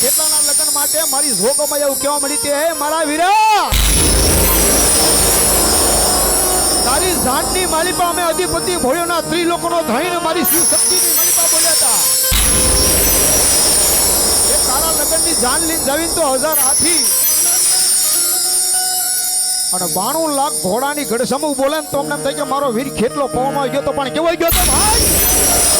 ખેતરના લગ્ન માટે મારી જોગમાં એવું કહેવા મળી તે હે મારા વીરા! તારી ઝાડની માલિપા અમે અધિપતિ ભોળ્યોના ત્રિલોકોનો ધણીને મારી શિવ શક્તિની માલિપા બોલ્યા હતા. એ તારા લગ્નની જાન લઈને જવીને તો હજાર હાથી. અને બાણું લાખ ઘોડાની ગઢસમૂહ બોલે ને તો અમને એમ થાય કે મારો વીર ખેતલો પવામાં ગયો તો પણ કેવો ગયો તો ભાઈ?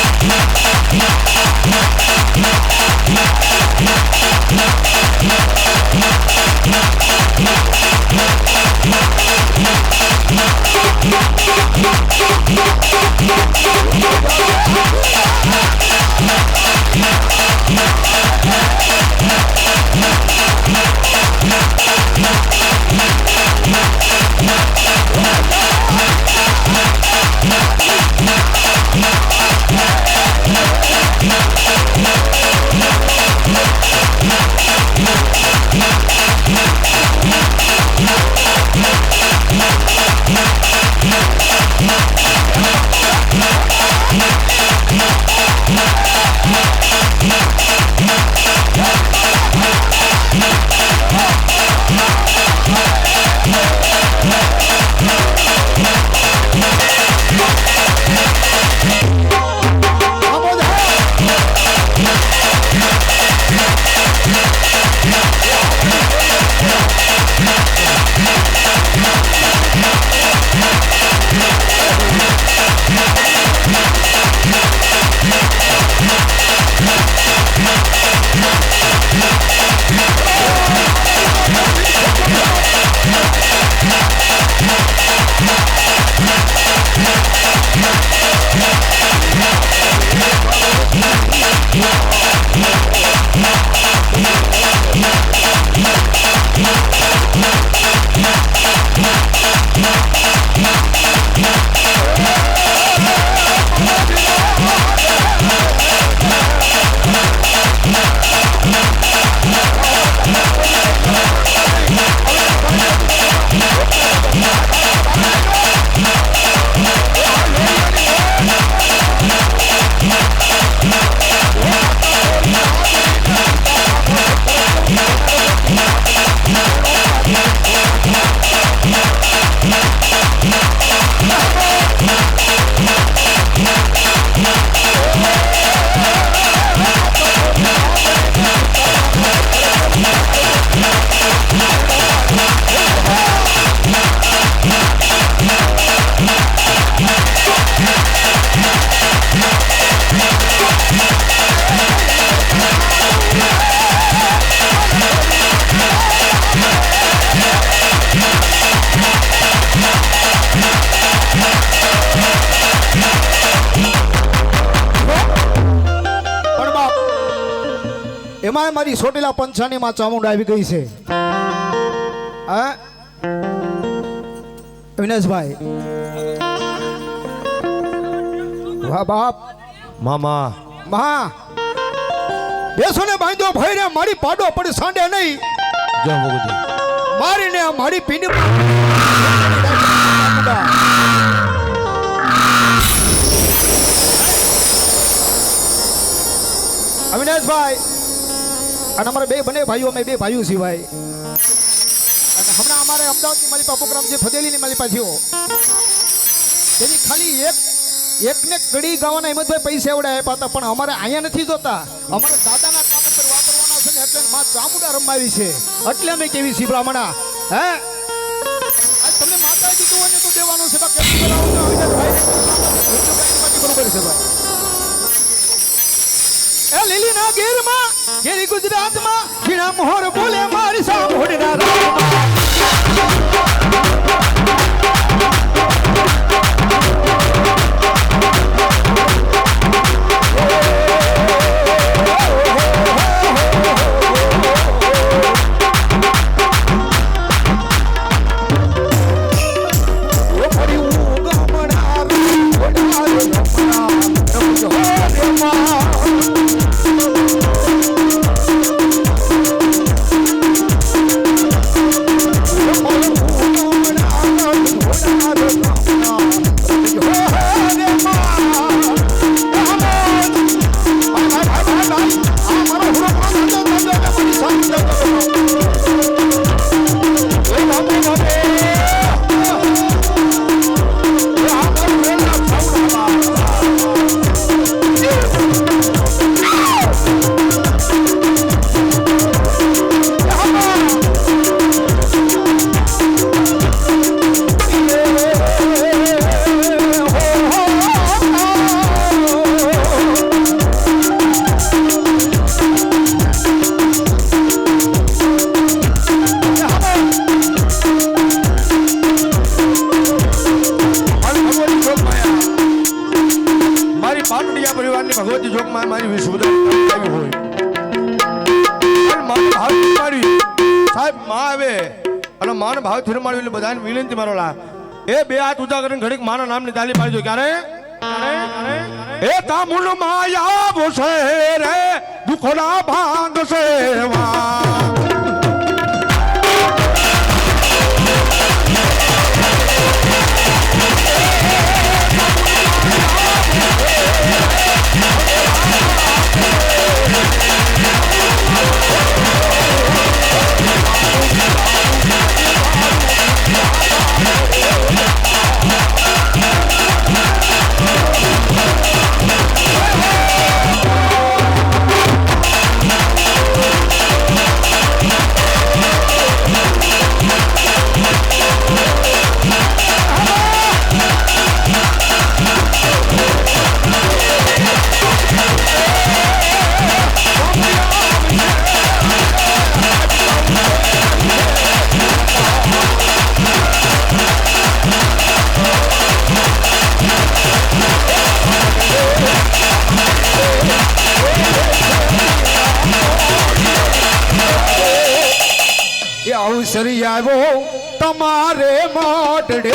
મારી સોટેલા પંચાણીમાં ચામુંડ આવી ગઈ છે. હા? વિનેશભાઈ. વાહ બાપ. મામા. મા બેસો ને બાંધ્યો ભાઈ ને મારી પાડો પડી સાંડે નહીં. જો ભગવતી મારીને મારી પીંડ અવિનાશભાઈ અને અમારા બે બંને ભાઈઓ, અમે બે ભાઈઓ સિવાય. અને હમણાં અમારે અમદાવાદની માલિપા પ્રોગ્રામ છે, ફદેલીની મારી થયો તેની ખાલી એક, એકને કડી ગાવાના હિંમતભાઈ પૈસા એવડા આપ્યા હતા, પણ અમારે અહીંયા નથી જોતા. અમારે દાદાના કામ ઉપર વાપરવાના છે ને, એટલે માં ચામુંડા રમાવી છે. એટલે અમે કેવી છીએ બ્રાહ્મણા? હે? આજ તમને માતા કીધું હોય ને. તો દેવાનું છે બરોબર છે, ભાઈ. લીલીના ગીરમાં ગીરી ગુજરાતમાં ઝીણા મોહર બોલે મારી સાંભળના ભગવાનની ભગવતી જોગમાં મારી વિશ્વદાઈ હોય. પણ માન ભાવ ફિરમાડવી સાહેબ, માં આવે અને માન ભાવ ફિરમાડવી એટલે બધાને વિનંતી મારો લા. એ બે હાથ ઉજા કરીને ઘડીક માના નામની તાલી પાડજો ક્યારે? એ તામુલ માયા ભૂસે રે. દુખડા ભાંગશે સેવા. અવસરી આવ્યો તમારે મોટડે.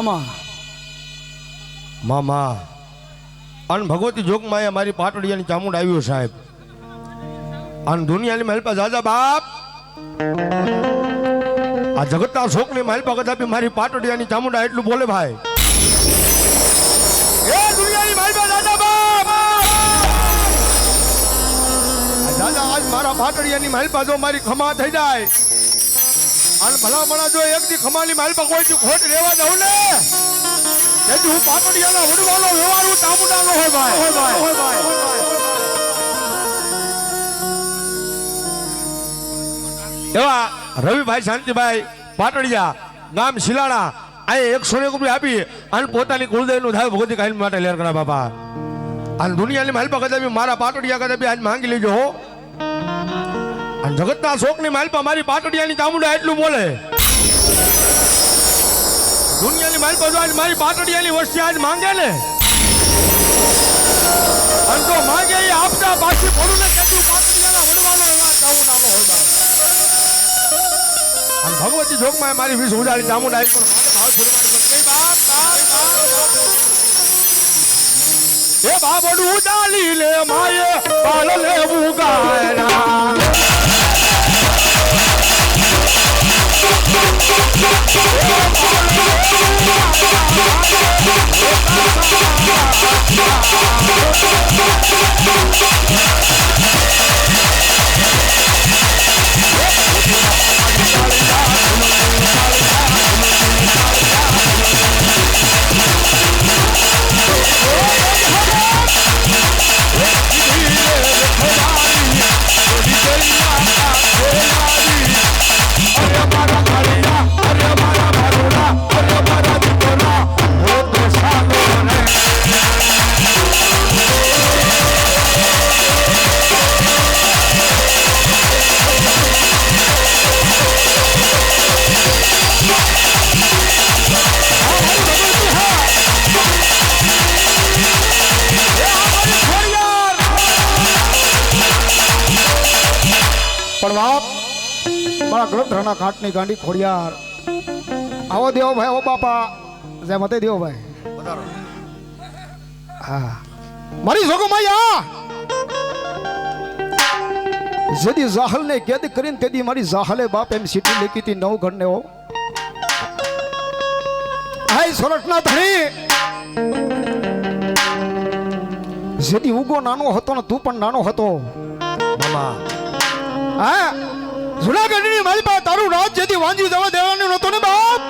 આમાં મામા. અને ભગવતી જોગમાં મારી પાટડીયાની ચામુંડ આવ્યો સાહેબ. અને દુનિયાની મહેલપા જાજા બાપ. આ જગતના શોકની મહેલપા કદાપી મારી પાટડીયાની ચામુંડા એટલું બોલે ભાઈ. એ આજ મારા પાટડીયાની મહેલપા જો મારી ખમા થઈ જાય. અને ભલા મણા જો એક દી ખમાની મહેલપા કોઈ દી ખોટ રેવા દઉં ને? તેથી હું પાટડિયાના વડવાનો વ્યવહાર તામુડાનો હોય ભાઈ. હોય ભાઈ હોય ભાઈ. એવા રવિભાઈ શાંતિભાઈ પાટડિયા ગામ શિલાણા આ એકસો એક રૂપિયા આપી અને પોતાની કુળદેવનું થાય ભગવતી કાયમ માટે લેર કરા બાપા. અને દુનિયાની માલપા કદાપી મારા પાટડિયા કદાચ આજ માંગી લેજો હો. અને જગતના શોકની માલપા મારી પાટડિયાની ચામુંડા એટલું બોલે. દુનિયાની માલપા જો આજ મારી પાટડિયાની વસ્તી આજ માંગે ને, અને તો માંગે એ આપતા પાછી પડું ને કેટલું પાટડિયાના વડવાનો એવા ચાવું નાનો હોય અને ભગવતી જોગમાં મારી વીસ ઉજાડી ચામુંડા આવી પણ ભાવ છોડવાની. એ બાબડું ઉડાલી લે, માયે પાલ લેવું ગાયના. પણ ગ્રંથરાના ઘાટની ગાંડી ખોડિયાર. આવો દેવો ભાઈ આવો બાપા. જય મતે દેવો ભાઈ. હા. મારી જોગો માયા! જેદી જાહલ ને કેદ કરીને તેદી મારી જાહલે બાપ એમ સીટી લેકી હતી નવ ઘરને હો. હાય સોરઠના ધણી! જેદી ઉગો નાનો હતો ને તું પણ નાનો હતો. હા. જુનાગઢની મારી પાસે તારું રાજ, જેથી વાંજ્યું જવા દેવાનું નહોતું ને બાપ?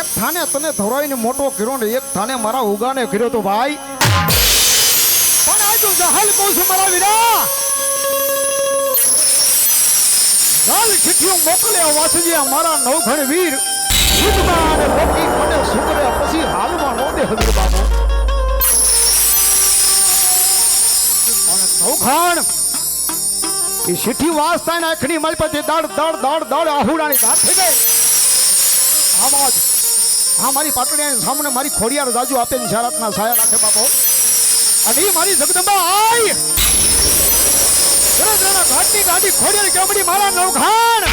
એક થાને તને ધોરાઈને મોટો કર્યો ને એક થાને મારા ઉગાને કર્યો તો ભાઈ. તું જહલ કહું છું મારા વીરા. લાલ ચિઠ્ઠીઓ મોકલે વાસજી મારા નવઘણ વીર. યુદ્ધમાં અને રોકી મને સુકરે પછી હાલમાં નો દે હમીર બાબુ નવઘણ એ ચિઠ્ઠી વાંચતા ને આખની મારી પાસે દડ દડ દડ દડ આહુડાની દાંત થઈ ગઈ. આમાં જ હા મારી પાટડિયાની સામે મારી ખોડિયાર રાજુ આપે ને જારાતના સાયા રાખે બાપો. અને એ મારી જગદંબા આય વડોદરાના ઘાટની ગાડી ખોડિયાર કેમડી મારા નવખાણ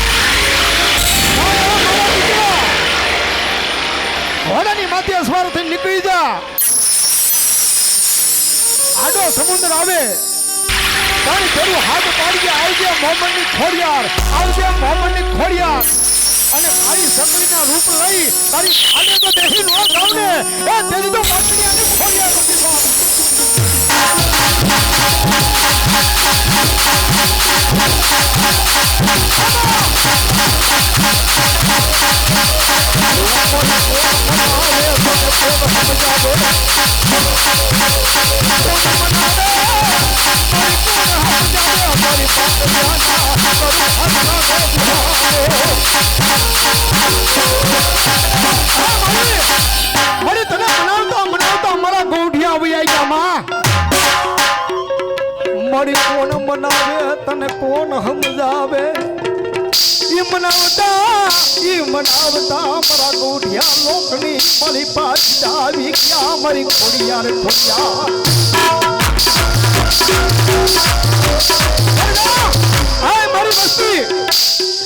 ઘોડાની માથે અસવાર થઈને નીકળી જા. આડો સમુદ્ર આવે. પાણી ફેરું હાથ પાડી આવજે મોહમ્મદની ખોડિયાર, આવજે મોહમ્મદની ખોડિયાર. અને મારી સકડીના રૂપ લઈ તારી આડે તો દેહી નો જાવ ને એ તેજી તો પાટડિયાની ખોડિયાર નથી મને મનાવતા, ઈ મનાવતા મારા ગોઢિયા લોકની મારી પાછી આવી ગયા, મારી ખોડિયાર ખોડિયા હાય મારી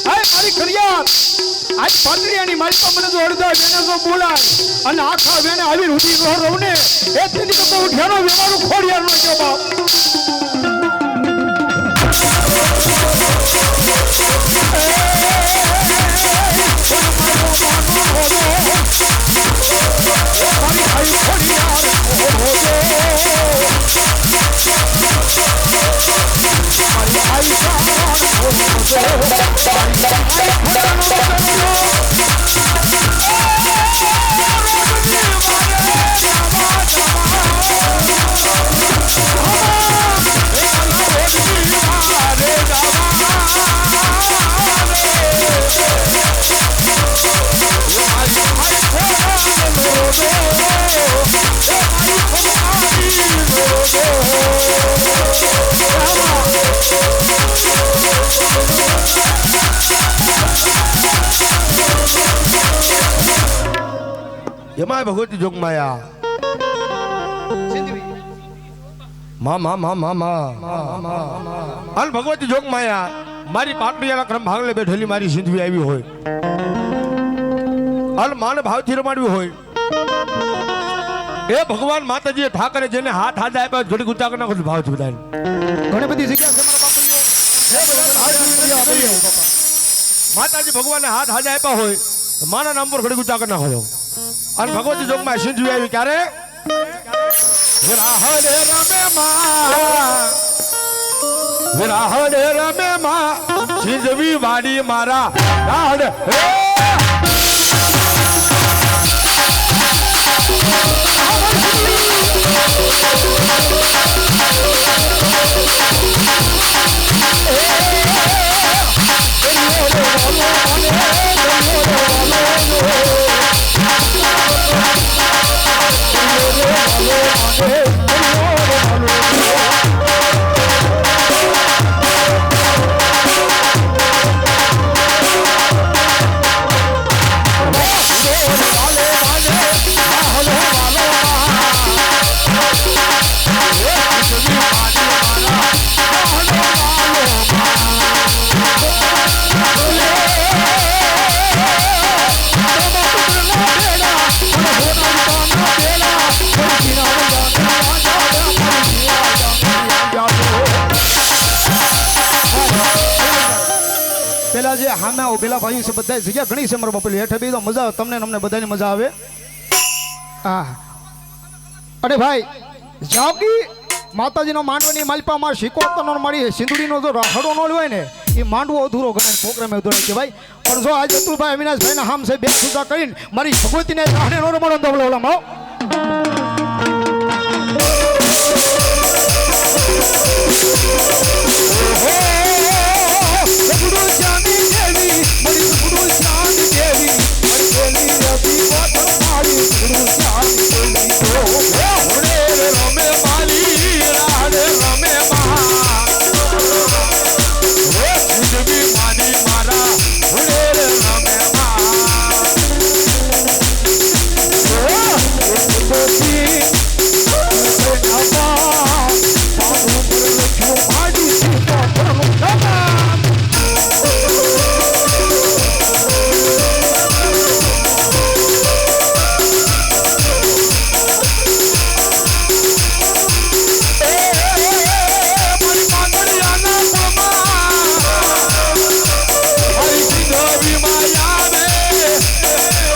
હાય મારી મારી તો મને જો વેને તો બોલાય, અને આખા વેને આવી ઉડી રહો ને, એ તેની તો ઉઠ્યાનો વ્યવહાર ખોડિયાર નો બાપ. বাড়ি খাই খড়িয়ার ও ভোজে বাড়ি খাই সামান ও ভোজে বাড়ি খাই ফুটানো Yeah. એમાં ભગવતી જોગમાયા. મા મા મા મા મા. હાલ ભગવતી જોગમાયા. મારી પાટડિયાના ક્રમ ભાંગલે બેઠેલી મારી સિંધવી આવી હોય. હાલ માને ભાવથી રમાડવી હોય. એ ભગવાન માતાજીએ ઠાકરે જેને હાથ હાથ આપ્યા ઘડી ગુચા કરી નાખો છે બધાને. ઘણી બધી જગ્યા માતાજી ભગવાનને હાથ હાથ આપ્યા હોય મારા માના નામ પર ઘડી ગુચા કરી નાખો. અને ભગવતી જોગમાં સિંધુ આવી ક્યારે? વિરાહડે રમે માં. વિરાહડે રમે માં. સિંધવી વાડી મારા રાહડ. હે! પેલા જે હામે પેલા ભાઈઓ છે બધા જગ્યા ઘણી છે મારા બાપુ હેઠે બી તો મજા આવે. તમને અમને બધાની મજા આવે. હા અરે ભાઈ, જાગી. માતાજીનો માંડવાની માલપામાં શીખવતનો મળી સિંદુડીનો જો રાખડો નો હોય ને, એ માંડવો અધૂરો ગણાય પ્રોગ્રામે અધૂરો કે ભાઈ. પણ જો આજે અતુલભાઈ અવિનાશભાઈના હામ છે, બે સુધા કરીને મારી ભગવતીને રાહડે નો રમાડો તો ઓલા ઓલા Oh, Miami.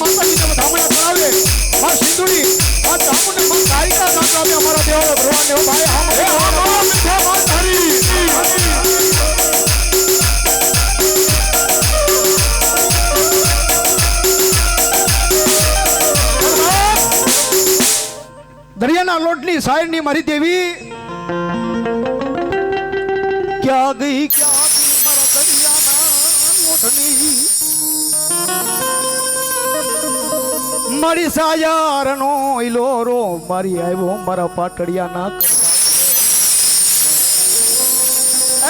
માતાજીને માત દરિયાના લોટની સાયરની મારી દેવી. ક્યાં ગઈ? ક્યાં ગઈ મારા દરિયાના લોટની? મારી સાયારનો ઇલોરો મારી આવ્યો મારા પાટડિયાના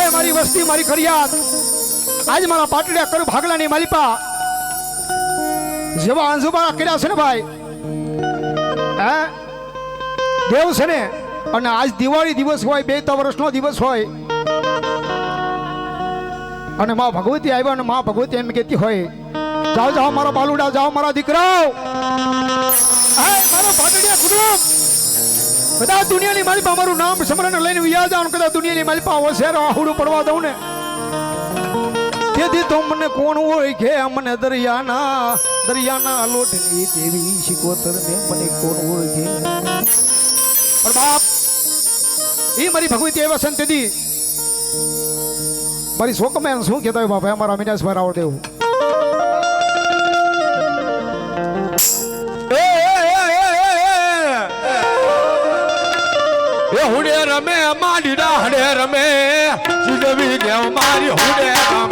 એ મારી વસ્તી, મારી ફરિયાદ. આજ મારા પાટડિયા કરું ભાગલાની માલિપા. જેવા અંજુબાના કર્યા છે ને ભાઈ. હે? દેવ છે ને? અને આજ દિવાળી દિવસ હોય, બે, ત્રણ વર્ષનો દિવસ હોય. અને મા ભગવતી આવ્યા અને મા ભગવતી એમ કહેતી હોય, જાઓ જાઓ મારા બાલુડા, જાઓ મારા દીકરાઓ. હાય, મારો ભાગડિયા કુદરત બધા દુનિયાની મારી પા મારું નામ સમરણ લઈને યાદ જાવ ને કદાચ દુનિયાની મારી પાસે હોશિયાર આહુડું પડવા દઉં ને. તેથી તો મને કોણ કે મને દરિયાના દરિયાના લોટની દેવી શિકોતર ને મને કોણ કે? પણ બાપ એ મારી ભગવતી એવા સંત હતી. મારી શોક મેં શું કહેતા હોય બાપા? અમારા મીનાસભાઈ રાવળ દેવું હુડે રમે મારી હડે રમે. સિદ્ધવી દેવ મારી હુડે રમે.